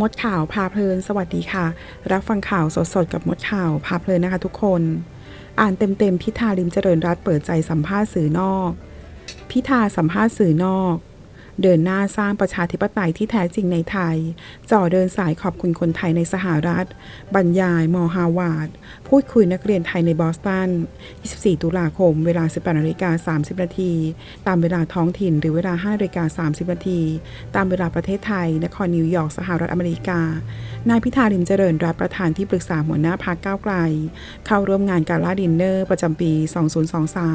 มดข่าวพาเพลิน สวัสดีค่ะ รับฟังข่าวสดๆกับมดข่าวพาเพลินนะคะทุกคน อ่านเต็มๆพิธาลิมเจริญรัตเปิดใจสัมภาษณ์สื่อนอก พิธาสัมภาษณ์สื่อนอก เดินหน้าสร้างประชาธิปไตยที่แท้จริงในไทย จ่อเดินสายขอบคุณคนไทยในสหรัฐ บรรยาย มอฮาวาด พูดคุยนักเรียนไทยในบอสตัน 24 ตุลาคม เวลา 18นาฬิกา30 นาที ตามเวลาท้องถิ่นหรือเวลา5นาฬิกา30 นาที ตามเวลาประเทศไทย นครนิวยอร์ก สหรัฐอเมริกา นายพิธาลิมเจริญรัตน์ประธานที่ปรึกษาหัวหน้าพรรคก้าวไกล เข้าร่วมงานการล่าดินเนอร์ประจำปี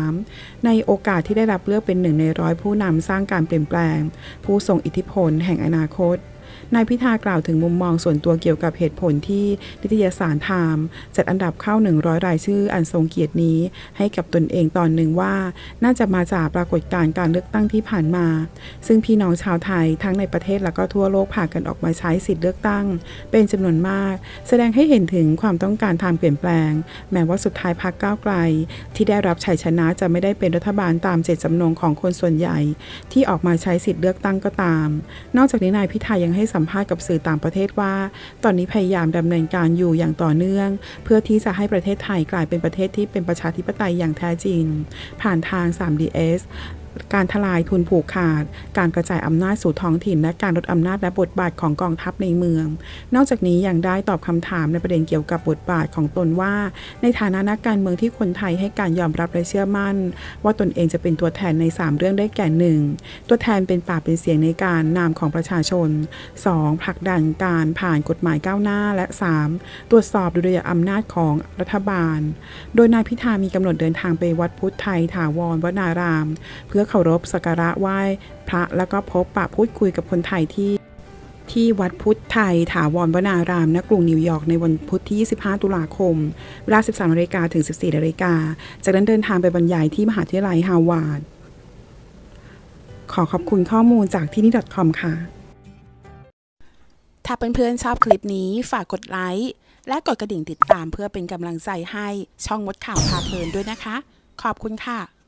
2023 ในโอกาสที่ได้รับเลือกเป็นหนึ่งในร้อยผู้นำสร้างการเปลี่ยนแปลงผู้ทรงอิทธิพลแห่งอนาคต นายพิธากล่าวถึงมุมมองส่วนตัวเกี่ยวกับเหตุผลที่นิตยสารไทม์จัดอันดับเข้า 100 รายชื่ออันทรงเกียรตินี้ ให้กับตนเองตอนหนึ่งว่า น่าจะมาจากปรากฏการณ์การเลือกตั้งที่ผ่านมา ซึ่งพี่น้องชาวไทยทั้งในประเทศและก็ทั่วโลกพากันออกมาใช้สิทธิ์เลือกตั้ง เป็นจำนวนมาก แสดงให้เห็นถึงความต้องการทางเปลี่ยนแปลง แม้ว่าสุดท้ายพรรคก้าวไกล ที่ได้รับชัยชนะจะไม่ได้เป็นรัฐบาลตามเจตจำนงของคนส่วนใหญ่ ที่ออกมาใช้สิทธิ์เลือกตั้งก็ตาม นอกจากนี้นายพิธายังให้ให้สัมภาษณ์กับสื่อต่างประเทศว่า ตอนนี้พยายามดำเนินการอยู่อย่างต่อเนื่อง เพื่อที่จะให้ประเทศไทยกลายเป็นประเทศที่เป็นประชาธิปไตยอย่างแท้จริง ผ่านทาง 3DS การทลายทุนผูกขาด การกระจายอำนาจสู่ท้องถิ่น และการลดอำนาจและบทบาทของกองทัพในเมือง นอกจากนี้ยังได้ตอบคำถามในประเด็นเกี่ยวกับบทบาทของตนว่า ในฐานะนักการเมืองที่คนไทยให้การยอมรับและเชื่อมั่น ว่าตนเองจะเป็นตัวแทนใน 3 เรื่องได้แก่หนึ่งตัวแทนเป็นปากเป็นเสียงในการนามของประชาชน 2. ผลักดันการผ่านกฎหมายก้าวหน้าและ 3. ตรวจสอบดุลยอำนาจของรัฐบาล โดยนายพิธามีกำหนดเดินทางไปวัดพุทธไทยถาวรวนาราม เพื่อพื่อเคารพสักการะไหว้พระแล้วก็พบปะพูดคุยกับคนไทยที่ที่วัดพุทธไทย ถาวรวนารามณกรุงนิวยอร์กในวันพุธที่ 25 ตุลาคม เวลา 13นาฬิกาถึง 14นาฬิกา จากนั้นเดินทางไปบรรยายที่มหาวิทยาลัยฮาวาดขอขอบคุณข้อมูลจากที่นี่ .com ค่ะ ถ้าเพื่อนๆชอบคลิปนี้ฝากกดไลค์ และกดกระดิ่งติดตามเพื่อเป็นกำลังใจให้ช่องมดข่าวพาเพลินด้วยนะคะ ขอบคุณค่ะ